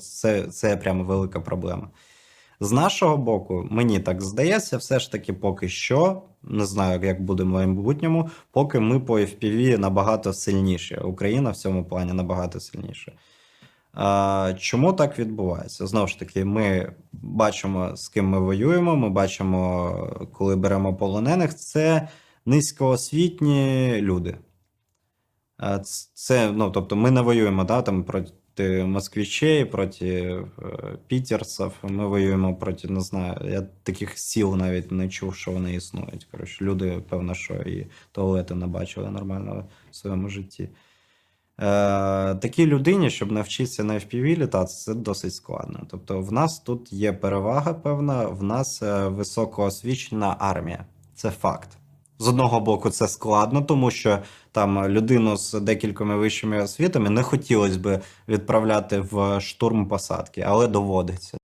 Це, це прямо велика проблема. З нашого боку, мені так здається, все ж таки поки що, не знаю, як буде в майбутньому, поки ми по FPV набагато сильніші. Україна в цьому плані набагато сильніша. Чому так відбувається? Знову ж таки, ми бачимо, з ким ми воюємо. Ми бачимо, коли беремо полонених, це низькоосвітні люди. Це, ну, тобто, ми не воюємо да, там, проти москвичей, проти е, пітерців. Ми воюємо проти, не знаю, я таких сіл навіть не чув, що вони існують. Коротше, люди, певно, що і туалети не бачили нормально в своєму житті. Е, такій людині, щоб навчитися на FPV літати, це досить складно. Тобто, в нас тут є перевага певна, в нас е, високоосвічена армія. Це факт. З одного боку, це складно, тому що там людину з декількома вищими освітами не хотілося би відправляти в штурм посадки, але доводиться.